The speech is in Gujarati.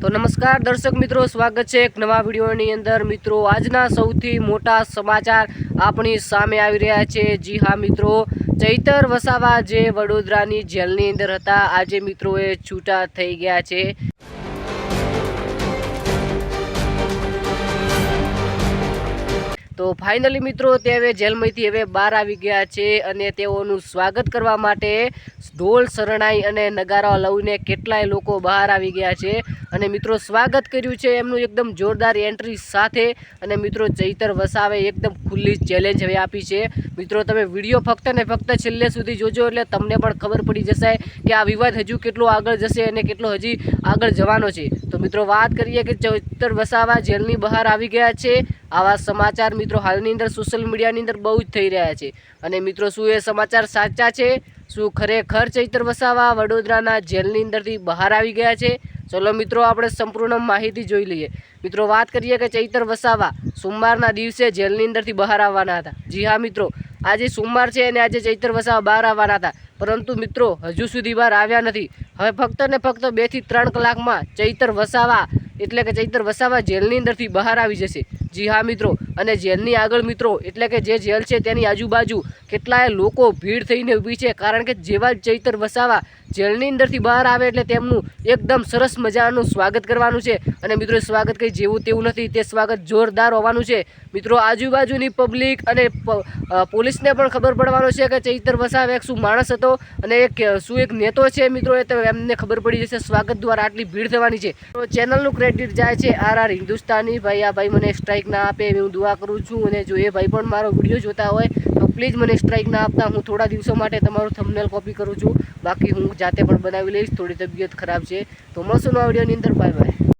તો નમસ્કાર, દર્શક મિત્રો, સ્વાગત છે એક નવા વિડીયોની અંદર. મિત્રો, આજના સૌથી મોટા સમાચાર આપણી સામે આવી રહ્યા છે. જી હા, મિત્રો, ચૈતર વસાવા જે વડોદરાની જેલની અંદર હતા, આજે મિત્રો એ છૂટા થઈ ગયા છે. તો ફાઇનલી મિત્રો તે હવે જેલમાંથી હવે બહાર આવી ગયા છે અને તેઓનું સ્વાગત કરવા માટે ઢોલ, શરણાઈ અને નગારા લઈને કેટલાય લોકો બહાર આવી ગયા છે. અને મિત્રો સ્વાગત કર્યું છે એમનું એકદમ જોરદાર એન્ટ્રી સાથે અને મિત્રો ચૈતર વસાવે એકદમ ખુલ્લી ચેલેન્જ હવે આપી છે. મિત્રો તમે વીડિયો ફક્ત ને ફક્ત છેલ્લે સુધી જોજો એટલે તમને પણ ખબર પડી જશે કે આ વિવાદ હજુ કેટલો આગળ જશે અને કેટલો હજી આગળ જવાનો છે. તો મિત્રો વાત કરીએ કે ચૈતર વસાવા જેલની બહાર આવી ગયા છે. આવા સમાચાર મિત્રો હાલની અંદર સોશિયલ મીડિયાની અંદર બહુ જ થઈ રહ્યા છે. અને મિત્રો, શું એ સમાચાર સાચા છે? શું ખરેખર ચૈતર વસાવા વડોદરાના જેલની અંદરથી બહાર આવી ગયા છે? ચલો મિત્રો, આપણે સંપૂર્ણ માહિતી જોઈ લઈએ. મિત્રો, વાત કરીએ કે ચૈતર વસાવા સોમવારના દિવસે જેલની અંદરથી બહાર આવવાના હતા. જી હા મિત્રો, આજે સોમવાર છે અને આજે ચૈતર વસાવા બહાર આવવાના હતા. પરંતુ મિત્રો, હજુ સુધી બહાર આવ્યા નથી. હવે ફક્ત ને ફક્ત બેથી ત્રણ કલાકમાં ચૈતર વસાવા એટલે કે ચૈતર વસાવા જેલની અંદરથી બહાર આવી જશે. જી હા, મિત્રો. અને જેલની આગળ, મિત્રો, એટલે કે જે જેલ છે તેની આજુબાજુ કેટલાય લોકો ભીડ થઈને ઊભી છે. કારણ કે જેવા ચૈતર વસાવા જેલની અંદરથી બહાર આવે એટલે તેમનું એકદમ સરસ મજાનું સ્વાગત કરવાનું છે. અને મિત્રો સ્વાગત કંઈ જેવું તેવું નથી. તે સ્વાગત જોરદાર હોવાનું છે. મિત્રો, આજુબાજુની પબ્લિક અને પોલીસને પણ ખબર પડવાનું છે કે ચૈતર વસાવા એક શું માણસ હતો અને એક, શું એક નેતો છે, મિત્રો, એ તો એમને ખબર પડી જશે. સ્વાગત દ્વારા આટલી ભીડ થવાની છે. ચેનલનું ક્રેડિટ જાય છે. આર આર હિન્દુસ્તાની ભાઈ, આ ભાઈ મને સ્ટ્રાઇક ના આપે એવી હું દુઆ કરું છું અને જો એ ભાઈ પણ મારો વીડિયો જોતા હોય, તો પ્લીઝ મને સ્ટ્રાઇક ના આપતા. હું થોડા દિવસો માટે તમારું થંબનેલ કોપી કરું છું. બાકી હું જાતે પણ બનાવી લઈશ. થોડી તબિયત ખરાબ છે. તો મળશું નવા વિડીયોની અંદર. Bye bye